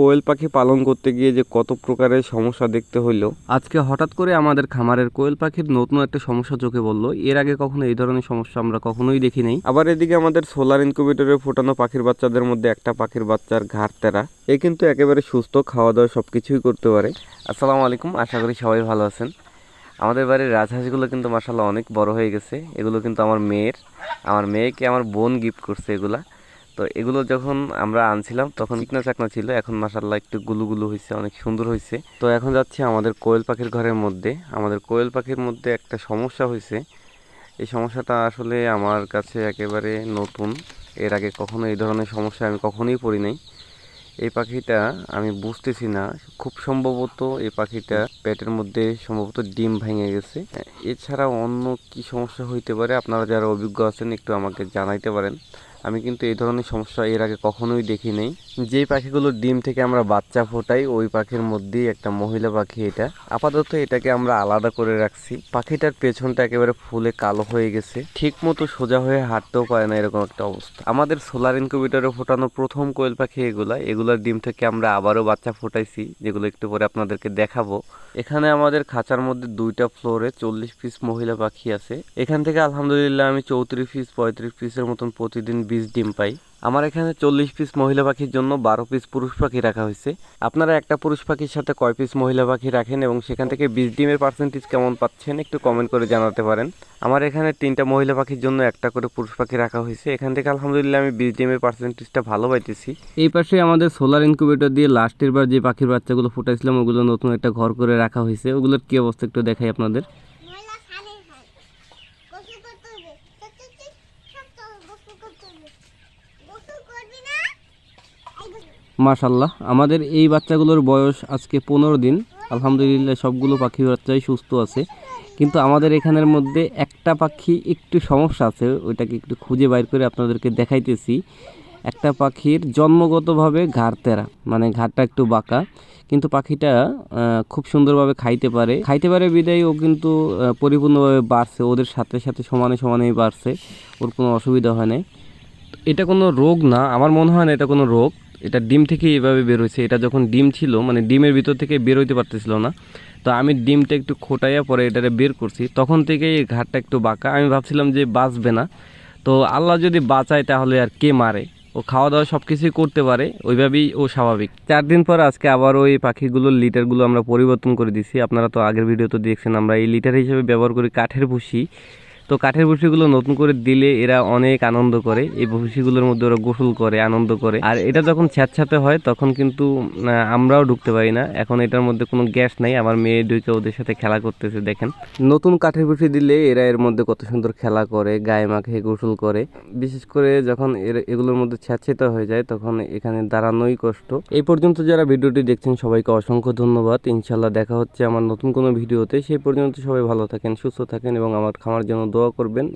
কোয়েল পাখি পালন করতে গিয়ে যে কত প্রকারের সমস্যা দেখতে হইল, আজকে হঠাৎ করে আমাদের খামারের কোয়েল পাখির নতুন একটা সমস্যা চোখে বলল এর আগে কখনো এই ধরনের সমস্যা আমরা কখনোই দেখি নাই। আবার এদিকে আমাদের সোলার ইনকিউবেটরে ফোটানো পাখির বাচ্চাদের মধ্যে একটা পাখির বাচ্চার ঘাড় তেরা এ কিন্তু একেবারে সুস্থ খাওয়া দাওয়া সব কিছুই করতে পারে। আসসালামু আলাইকুম, আশা করি সবাই ভালো আছেন। আমাদের বাড়ির রাজহাঁসগুলো কিন্তু মাসাল্লাহ অনেক বড় হয়ে গেছে। এগুলো কিন্তু আমার মেয়ের, আমার মেয়েকে আমার বোন গিফট করছে এগুলা। তো এগুলো যখন আমরা আনছিলাম তখন চিকনা চাকনা ছিল। এখন মাসাল্লাহ একটু গুলু গুলু হয়েছে অনেক সুন্দর হয়েছে তো এখন যাচ্ছি আমাদের কোয়েল পাখির ঘরের মধ্যে। আমাদের কোয়েল পাখির মধ্যে একটা সমস্যা হয়েছে এই সমস্যাটা আসলে আমার কাছে একেবারে নতুন। এর আগে কখনো এই ধরনের সমস্যা আমি কখনোই পড়ি নাই। এই পাখিটা আমি বুঝতেছি না। খুব সম্ভবত এই পাখিটা পেটের মধ্যে সম্ভবত ডিম ভেঙে গেছে। এছাড়া অন্য কি সমস্যা হইতে পারে আপনারা যারা অভিজ্ঞ আছেন একটু আমাকে জানাইতে পারেন। আমি কিন্তু এই ধরনের সমস্যা এর আগে কখনোই দেখি নাই যেই পাখিগুলোর ডিম থেকে আমরা বাচ্চা ফোটাই, ওই পাখির মধ্যেই একটা মহিলা পাখি এটা। আপাতত এটাকে আমরা আলাদা করে রাখছি। পাখিটার পেছনটা একেবারে ফুলে কালো হয়ে গেছে। ঠিক মতো সোজা হয়ে হাঁটতেও পারে না এরকম একটা অবস্থা। আমাদের সোলার ইনকিউবেটরে ফোটানো প্রথম কোয়েল পাখি এগুলা। এগুলার ডিম থেকে আমরা আবারও বাচ্চা ফোটাইছি, যেগুলো একটু পরে আপনাদেরকে দেখাবো। এখানে আমাদের খাঁচার মধ্যে দুইটা ফ্লোরে চল্লিশ পিস মহিলা পাখি আছে। এখান থেকে আলহামদুলিল্লাহ আমি চৌত্রিশ পিস, পঁয়ত্রিশ পিসের মতন প্রতিদিন বীজ ডিম পাই। আমার এখানে চল্লিশ পিস মহিলা পাখির জন্য বারো পিস পুরুষ পাখি রাখা হয়েছে। আপনারা একটা পুরুষ পাখির সাথে কয় পিস মহিলা পাখি রাখেন এবং সেখান থেকে বিশ ডিমের পার্সেন্টেজ কেমন পাচ্ছেন একটু কমেন্ট করে জানাতে পারেন। আমার এখানে তিনটা মহিলা পাখির জন্য একটা করে পুরুষ পাখি রাখা হয়েছে। এখান থেকে আলহামদুলিল্লাহ আমি বীজ ডিমের পার্সেন্টেজটা ভালো পাইতেছি। এই পাশে আমাদের সোলার ইনকিউবেটর দিয়ে লাস্টের বার যে পাখির বাচ্চাগুলো ফুটাইছিলাম, ওগুলো নতুন একটা ঘর করে রাখা হয়েছে। ওগুলোর কী অবস্থা একটু দেখাই আপনাদের ময়লা খালি খাই গোসল করতে হবে চল, চল, চল, সব চল, গোসল করতে হবে গোসল করবি না এই গোসল- মাশাল্লাহ আমাদের এই বাচ্চাগুলোর বয়স আজকে পনেরো দিন। আলহামদুলিল্লাহ সবগুলো পাখি বাচ্চাই সুস্থ আছে। কিন্তু আমাদের এখানের মধ্যে একটা পাখি একটু সমস্যা আছে, ওইটাকে একটু খুঁজে বাইর করে আপনাদেরকে দেখাইতেছি। একটা পাখির জন্মগতভাবে ঘাড় তেরা মানে ঘাড়টা একটু বাঁকা। কিন্তু পাখিটা খুব সুন্দরভাবে খাইতে পারে। খাইতে পারে বিদায়, ও কিন্তু পরিপূর্ণভাবে বাড়ছে। ওদের সাথে সাথে সমানে সমানেই বাড়ছে। ওর কোনো অসুবিধা হয় নাই। এটা কোনো রোগ না। আমার মনে হয় না এটা কোনো রোগ। এটা ডিম থেকে এভাবে বের হয়েছে। এটা যখন ডিম ছিল মানে ডিমের ভিতর থেকে বের হইতে পারতেছিল না। তো আমি ডিমটা একটু খোটাইয়া পরে এটারে বের করছি। তখন এই ঘাটটা একটু বাঁকা। আমি ভাবছিলাম যে বাঁচবে না। তো আল্লাহ যদি বাঁচায় তাহলে আর কে মারে? ও খাওয়া দাওয়া সব কিছুই করতে পারে, ওইভাবেই ও স্বাভাবিক। চার দিন পর আজকে আবার ওই পাখিগুলোর লিটারগুলো আমরা পরিবর্তন করে দিছি। আপনারা তো আগের ভিডিও তো দেখছেন, আমরা এই লিটার হিসেবে ব্যবহার করি কাঠের ভুসি। তো কাঠের ভুসিগুলো নতুন করে দিলে এরা অনেক আনন্দ করে। এই ভুসিগুলোর মধ্যে ওরা গোসল করে, আনন্দ করে। আর এটা যখন ছ্যাঁতছাতে হয়, তখন কিন্তু আমরাও ঢুকতে পারি না। এখন এটার মধ্যে কোনো গ্যাস নাই। আমার মেয়ে ঢুকে ওদের সাথে খেলা করতেছে, দেখেন। নতুন কাঠের ভুসি দিলে এরা এর মধ্যে কত সুন্দর খেলা করে, গায়ে মাখে, গোসল করে। বিশেষ করে যখন এর- এগুলোর মধ্যে ছ্যাঁতছাতে হয়ে যায়, তখন এখানে দাঁড়ানোই কষ্ট। এই পর্যন্ত যারা ভিডিওটি দেখছেন, সবাইকে অসংখ্য ধন্যবাদ। ইনশাল্লাহ দেখা হচ্ছে আমার নতুন কোনো ভিডিওতে। সেই পর্যন্ত সবাই ভালো থাকেন, সুস্থ থাকেন এবং আমার খামার জন্য দোয়া করবেন।